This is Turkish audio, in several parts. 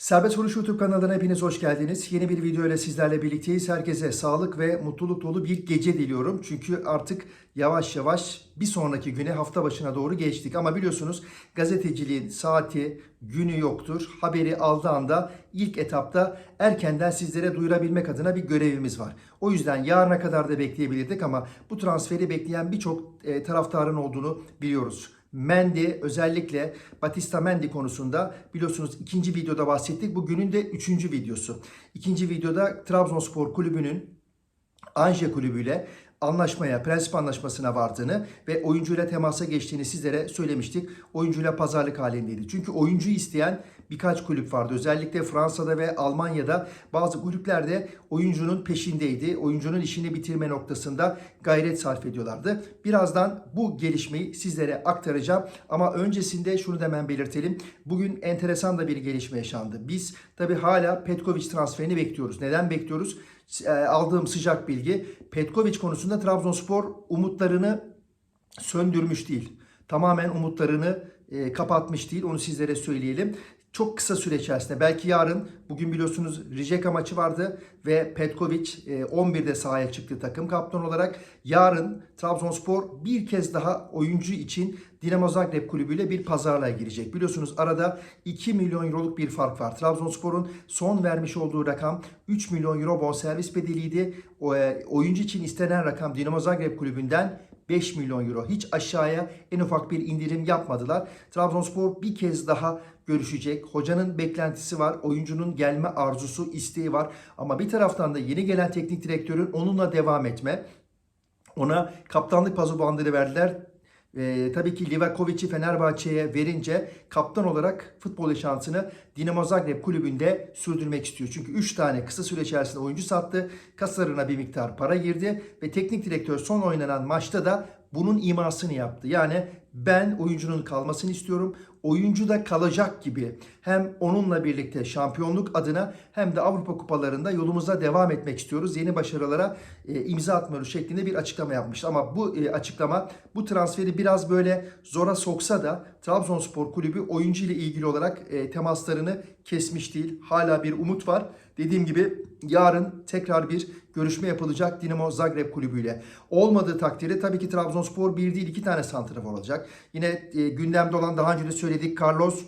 Serbest Vuruş YouTube kanalına hepiniz hoş geldiniz. Yeni bir video ile sizlerle birlikteyiz. Herkese sağlık ve mutluluk dolu bir gece diliyorum. Çünkü artık yavaş yavaş bir sonraki güne hafta başına doğru geçtik. Ama biliyorsunuz gazeteciliğin saati, günü yoktur. Haberi aldığı anda ilk etapta erkenden sizlere duyurabilmek adına bir görevimiz var. O yüzden yarına kadar da bekleyebilirdik ama bu transferi bekleyen birçok e, taraftarın olduğunu biliyoruz. Mendy özellikle Batista Mendy konusunda biliyorsunuz ikinci videoda bahsettik. Bu günün de üçüncü videosu. İkinci videoda Trabzonspor Kulübü'nün Anje kulübüyle anlaşmaya, prensip anlaşmasına vardığını ve oyuncuyla temasa geçtiğini sizlere söylemiştik. Oyuncuyla pazarlık halindeydi. Çünkü oyuncuyu isteyen birkaç kulüp vardı. Özellikle Fransa'da ve Almanya'da bazı kulüpler de oyuncunun peşindeydi. Oyuncunun işini bitirme noktasında gayret sarf ediyorlardı. Birazdan bu gelişmeyi sizlere aktaracağım. Ama öncesinde şunu da hemen belirtelim. Bugün enteresan da bir gelişme yaşandı. Biz tabi hala Petkovic transferini bekliyoruz. Neden bekliyoruz? E, aldığım sıcak bilgi Petkovic konusunda Trabzonspor umutlarını söndürmüş değil. Tamamen umutlarını e, kapatmış değil. Onu sizlere söyleyelim. Çok kısa süre içerisinde belki yarın bugün biliyorsunuz Rijeka maçı vardı ve Petkovic e, 11'de sahaya çıktı takım kaptan olarak. Yarın Trabzonspor bir kez daha oyuncu için Dinamo Zagreb kulübüyle bir pazarlığa girecek. Biliyorsunuz arada 2 milyon euroluk bir fark var. Trabzonspor'un son vermiş olduğu rakam 3 milyon euro bonservis bedeliydi. O, e, oyuncu için istenen rakam Dinamo Zagreb kulübünden 5 milyon euro. Hiç aşağıya en ufak bir indirim yapmadılar. Trabzonspor bir kez daha görüşecek. Hocanın beklentisi var. Oyuncunun gelme arzusu, isteği var. Ama bir taraftan da yeni gelen teknik direktörün onunla devam etme. Ona kaptanlık pazu bandını verdiler. Ee, tabii ki Livakovic'i Fenerbahçe'ye verince kaptan olarak futbol şansını Dinamo Zagreb kulübünde sürdürmek istiyor. Çünkü 3 tane kısa süre içerisinde oyuncu sattı. Kaslarına bir miktar para girdi ve teknik direktör son oynanan maçta da bunun imasını yaptı. Yani ben oyuncunun kalmasını istiyorum. Oyuncu da kalacak gibi hem onunla birlikte şampiyonluk adına hem de Avrupa kupalarında yolumuza devam etmek istiyoruz. Yeni başarılara e, imza atmıyoruz şeklinde bir açıklama yapmıştı. Ama bu e, açıklama bu transferi biraz böyle zora soksa da Trabzonspor kulübü oyuncu ile ilgili olarak e, temaslarını kesmiş değil. Hala bir umut var. Dediğim gibi yarın tekrar bir görüşme yapılacak Dinamo Zagreb kulübüyle. Olmadığı takdirde tabii ki Trabzonspor bir değil iki tane santrafor olacak. Yine e, gündemde olan daha önce de söyledik Carlos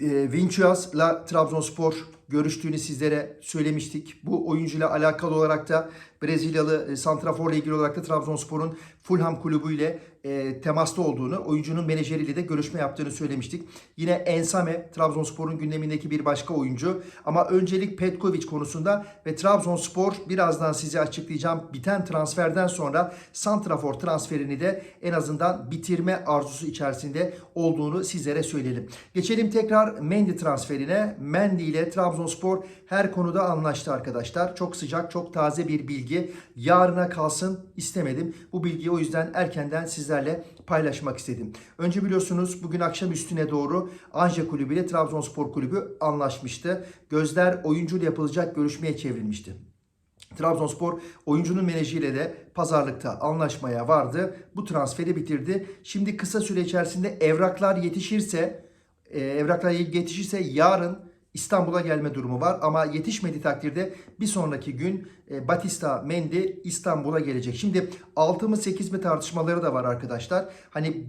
e, Vincius'la Trabzonspor görüştüğünü sizlere söylemiştik. Bu oyuncuyla alakalı olarak da Brezilyalı e, santraforla ilgili olarak da Trabzonspor'un Fulham kulübüyle e, temasta olduğunu, oyuncunun menajeriyle de görüşme yaptığını söylemiştik. Yine Ensame, Trabzonspor'un gündemindeki bir başka oyuncu. Ama öncelik Petkovic konusunda ve Trabzonspor birazdan size açıklayacağım. Biten transferden sonra santrafor transferini de en azından bitirme arzusu içerisinde olduğunu sizlere söyleyelim. Geçelim tekrar Mendy transferine. Mendy ile Trabzonspor her konuda anlaştı arkadaşlar. Çok sıcak, çok taze bir bilgi. Yarına kalsın istemedim. Bu bilgiyi o yüzden erkenden sizlerle paylaşmak istedim. Önce biliyorsunuz bugün akşam üstüne doğru Anje Kulübü ile Trabzonspor Kulübü anlaşmıştı. Gözler oyuncuyla yapılacak görüşmeye çevrilmişti. Trabzonspor oyuncunun menajeriyle de pazarlıkta anlaşmaya vardı. Bu transferi bitirdi. Şimdi kısa süre içerisinde evraklar yetişirse, e, evraklar yetişirse yarın İstanbul'a gelme durumu var ama yetişmediği takdirde bir sonraki gün e, Batista Mendy İstanbul'a gelecek. Şimdi 6 mı 8 mi tartışmaları da var arkadaşlar. Hani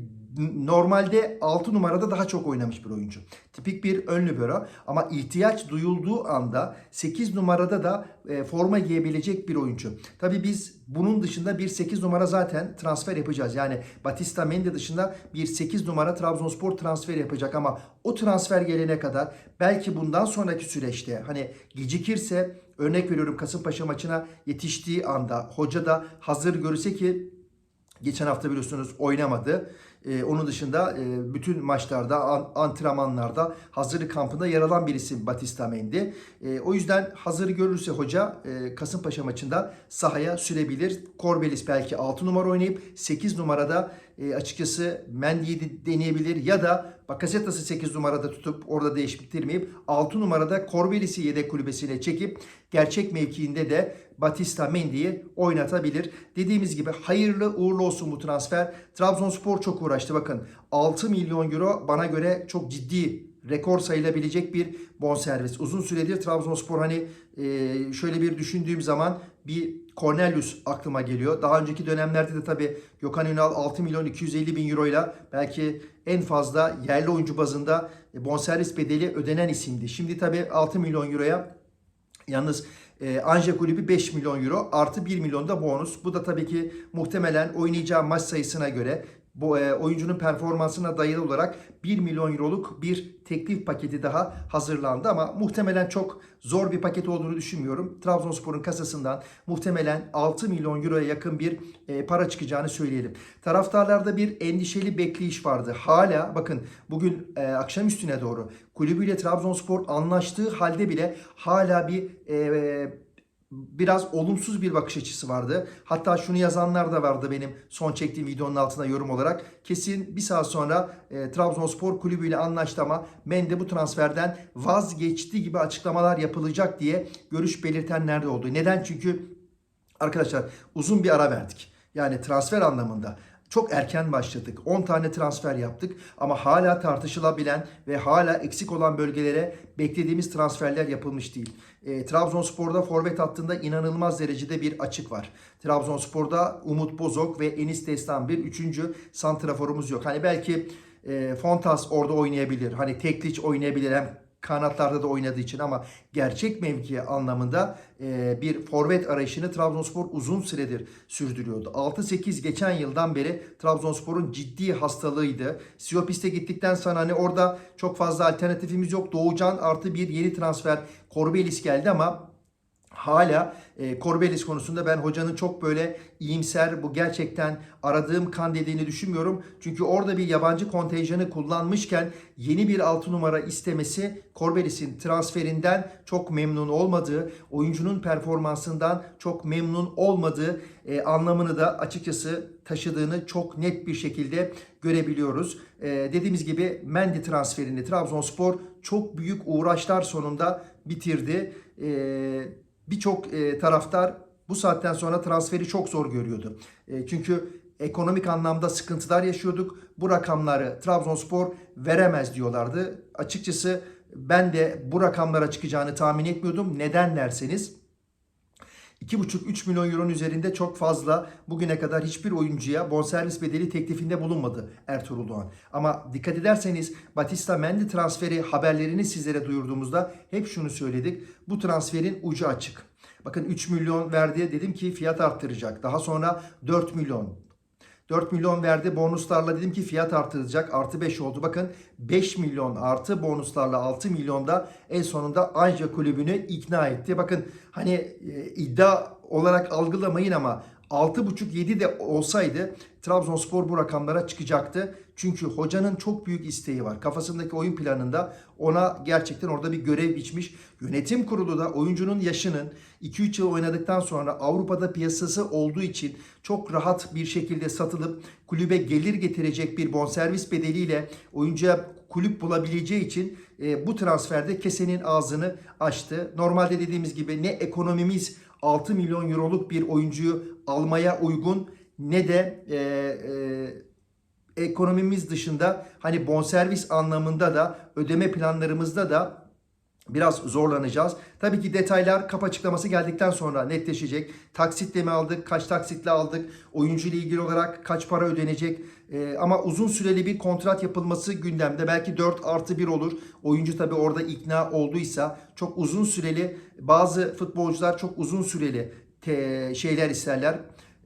normalde 6 numarada daha çok oynamış bir oyuncu. Tipik bir ön libero ama ihtiyaç duyulduğu anda 8 numarada da e, forma giyebilecek bir oyuncu. Tabii biz bunun dışında bir 8 numara zaten transfer yapacağız. Yani Batista Mendy dışında bir 8 numara Trabzonspor transfer yapacak ama o transfer gelene kadar belki bundan sonraki süreçte hani gecikirse örnek veriyorum Kasımpaşa maçına yetiştiği anda hoca da hazır görürse ki geçen hafta biliyorsunuz oynamadı. Ee, onun dışında e, bütün maçlarda, an, antrenmanlarda, hazırlık kampında yer alan bir isim Batista Mendy. E, o yüzden hazır görürse hoca e, Kasımpaşa maçında sahaya sürebilir. Korbelis belki 6 numara oynayıp 8 numarada e, açıkçası Mendy'yi de deneyebilir ya da Bakasetas'ı 8 numarada tutup orada değiştirmeyip 6 numarada Korbelis'i yedek kulübesine çekip gerçek mevkiinde de Batista Mendy'yi oynatabilir. Dediğimiz gibi hayırlı uğurlu olsun bu transfer. Trabzonspor çok uğraştı bakın. 6 milyon euro bana göre çok ciddi rekor sayılabilecek bir bonservis. Uzun süredir Trabzonspor hani e, şöyle bir düşündüğüm zaman bir Cornelius aklıma geliyor. Daha önceki dönemlerde de tabii Gökhan Ünal 6 milyon 250 bin euroyla belki en fazla yerli oyuncu bazında bonservis bedeli ödenen isimdi. Şimdi tabii 6 milyon euroya yalnız e, Anje Kulübü 5 milyon euro artı 1 milyon da bonus. Bu da tabii ki muhtemelen oynayacağı maç sayısına göre bu e, oyuncunun performansına dayalı olarak 1 milyon euroluk bir teklif paketi daha hazırlandı ama muhtemelen çok zor bir paket olduğunu düşünmüyorum. Trabzonspor'un kasasından muhtemelen 6 milyon euroya yakın bir e, para çıkacağını söyleyelim. Taraftarlarda bir endişeli bekleyiş vardı. Hala bakın bugün e, akşam üstüne doğru kulübüyle Trabzonspor anlaştığı halde bile hala bir e, biraz olumsuz bir bakış açısı vardı. Hatta şunu yazanlar da vardı benim son çektiğim videonun altına yorum olarak. Kesin bir saat sonra e, Trabzonspor kulübüyle anlaştı ama Mende bu transferden vazgeçti gibi açıklamalar yapılacak diye görüş belirtenler de oldu. Neden? Çünkü arkadaşlar uzun bir ara verdik. Yani transfer anlamında çok erken başladık. 10 tane transfer yaptık ama hala tartışılabilen ve hala eksik olan bölgelere beklediğimiz transferler yapılmış değil. E, Trabzonspor'da forvet hattında inanılmaz derecede bir açık var. Trabzonspor'da Umut Bozok ve Enis Destan bir üçüncü santraforumuz yok. Hani belki e, Fontas orada oynayabilir. Hani Tekliç oynayabilir hem kanatlarda da oynadığı için ama gerçek mevki anlamında e, bir forvet arayışını Trabzonspor uzun süredir sürdürüyordu. 6-8 geçen yıldan beri Trabzonspor'un ciddi hastalığıydı. Siopis'te gittikten sonra hani orada çok fazla alternatifimiz yok. Doğucan artı bir yeni transfer Korbelis geldi ama hala e, Corbelis konusunda ben hocanın çok böyle iyimser bu gerçekten aradığım kan dediğini düşünmüyorum. Çünkü orada bir yabancı kontenjanı kullanmışken yeni bir altı numara istemesi Corbelis'in transferinden çok memnun olmadığı, oyuncunun performansından çok memnun olmadığı e, anlamını da açıkçası taşıdığını çok net bir şekilde görebiliyoruz. E, dediğimiz gibi Mendy transferini Trabzonspor çok büyük uğraşlar sonunda bitirdi. Eee birçok e, taraftar bu saatten sonra transferi çok zor görüyordu. E, çünkü ekonomik anlamda sıkıntılar yaşıyorduk. Bu rakamları Trabzonspor veremez diyorlardı. Açıkçası ben de bu rakamlara çıkacağını tahmin etmiyordum. Neden derseniz 2,5-3 milyon euronun üzerinde çok fazla bugüne kadar hiçbir oyuncuya bonservis bedeli teklifinde bulunmadı Ertuğrul Doğan. Ama dikkat ederseniz Batista Mendy transferi haberlerini sizlere duyurduğumuzda hep şunu söyledik. Bu transferin ucu açık. Bakın 3 milyon verdi dedim ki fiyat arttıracak. Daha sonra 4 milyon, 4 milyon verdi bonuslarla dedim ki fiyat artıracak artı 5 oldu. Bakın 5 milyon artı bonuslarla 6 milyonda en sonunda Anja kulübünü ikna etti. Bakın hani e, iddia olarak algılamayın ama 6.5-7 de olsaydı Trabzonspor bu rakamlara çıkacaktı. Çünkü hocanın çok büyük isteği var. Kafasındaki oyun planında ona gerçekten orada bir görev biçmiş. Yönetim kurulu da oyuncunun yaşının 2-3 yıl oynadıktan sonra Avrupa'da piyasası olduğu için çok rahat bir şekilde satılıp kulübe gelir getirecek bir bonservis bedeliyle oyuncuya kulüp bulabileceği için e, bu transferde kesenin ağzını açtı. Normalde dediğimiz gibi ne ekonomimiz 6 milyon euroluk bir oyuncuyu almaya uygun ne de e, e, ekonomimiz dışında hani bonservis anlamında da ödeme planlarımızda da biraz zorlanacağız. Tabii ki detaylar kap açıklaması geldikten sonra netleşecek. Taksitle mi aldık, kaç taksitle aldık, oyuncu ile ilgili olarak kaç para ödenecek. Ee, ama uzun süreli bir kontrat yapılması gündemde. Belki 4 artı 1 olur. Oyuncu tabii orada ikna olduysa çok uzun süreli bazı futbolcular çok uzun süreli şeyler isterler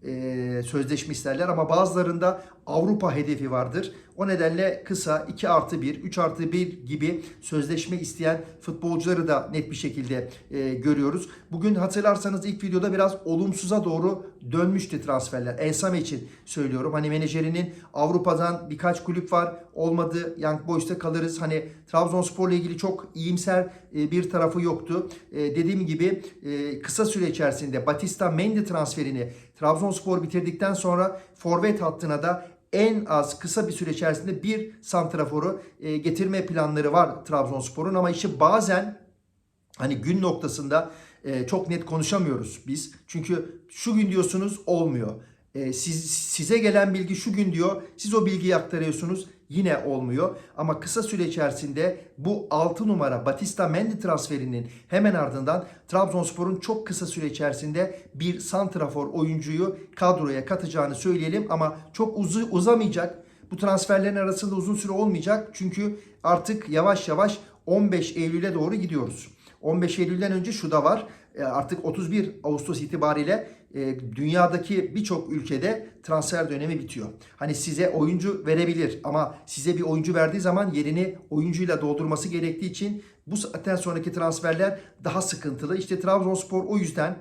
e, sözleşme isterler ama bazılarında Avrupa hedefi vardır. O nedenle kısa 2 artı 1, 3 artı 1 gibi sözleşme isteyen futbolcuları da net bir şekilde e, görüyoruz. Bugün hatırlarsanız ilk videoda biraz olumsuza doğru dönmüştü transferler. Ensame için söylüyorum. Hani menajerinin Avrupa'dan birkaç kulüp var. Olmadı Young Boys'ta kalırız. Hani Trabzonspor'la ilgili çok iyimser e, bir tarafı yoktu. E, dediğim gibi e, kısa süre içerisinde Batista Mendy transferini Trabzonspor bitirdikten sonra forvet hattına da en az kısa bir süre içerisinde bir santraforu e, getirme planları var Trabzonspor'un ama işi bazen hani gün noktasında e, çok net konuşamıyoruz biz. Çünkü şu gün diyorsunuz olmuyor. E, siz, size gelen bilgi şu gün diyor. Siz o bilgiyi aktarıyorsunuz. Yine olmuyor. Ama kısa süre içerisinde bu 6 numara Batista Mendy transferinin hemen ardından Trabzonspor'un çok kısa süre içerisinde bir santrafor oyuncuyu kadroya katacağını söyleyelim ama çok uzu, uzamayacak. Bu transferlerin arasında uzun süre olmayacak. Çünkü artık yavaş yavaş 15 Eylül'e doğru gidiyoruz. 15 Eylül'den önce şu da var. E, Artık 31 Ağustos itibariyle e, dünyadaki birçok ülkede transfer dönemi bitiyor. Hani size oyuncu verebilir ama size bir oyuncu verdiği zaman yerini oyuncuyla doldurması gerektiği için bu saatten sonraki transferler daha sıkıntılı. İşte Trabzonspor o yüzden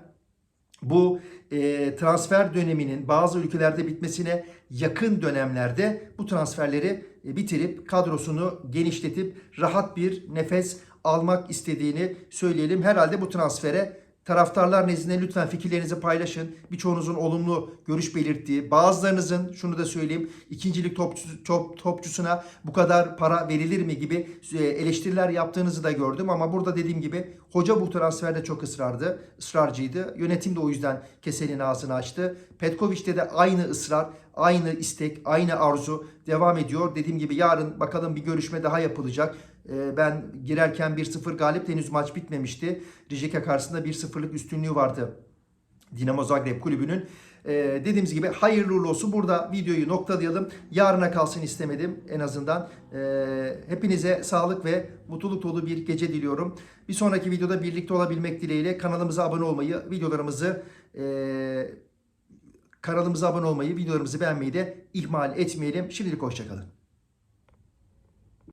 bu e, transfer döneminin bazı ülkelerde bitmesine yakın dönemlerde bu transferleri e, bitirip kadrosunu genişletip rahat bir nefes almak istediğini söyleyelim. Herhalde bu transfere taraftarlar nezdinde lütfen fikirlerinizi paylaşın. Birçoğunuzun olumlu görüş belirttiği, bazılarınızın şunu da söyleyeyim, ikincilik topçu, top, topçusuna bu kadar para verilir mi gibi e, eleştiriler yaptığınızı da gördüm. Ama burada dediğim gibi hoca bu transferde çok ısrardı, ısrarcıydı. Yönetim de o yüzden kesenin ağzını açtı. Petkovic'te de aynı ısrar, aynı istek, aynı arzu devam ediyor. Dediğim gibi yarın bakalım bir görüşme daha yapılacak. Ee, Ben girerken 1-0 galip henüz maç bitmemişti. Rijeka karşısında 1-0'lık üstünlüğü vardı. Dinamo Zagreb kulübünün. Ee, dediğimiz gibi hayırlı uğurlu olsun. Burada videoyu noktalayalım. Yarına kalsın istemedim en azından. Ee, hepinize sağlık ve mutluluk dolu bir gece diliyorum. Bir sonraki videoda birlikte olabilmek dileğiyle kanalımıza abone olmayı, videolarımızı kanalımıza abone olmayı, videolarımızı beğenmeyi de ihmal etmeyelim. Şimdilik hoşçakalın.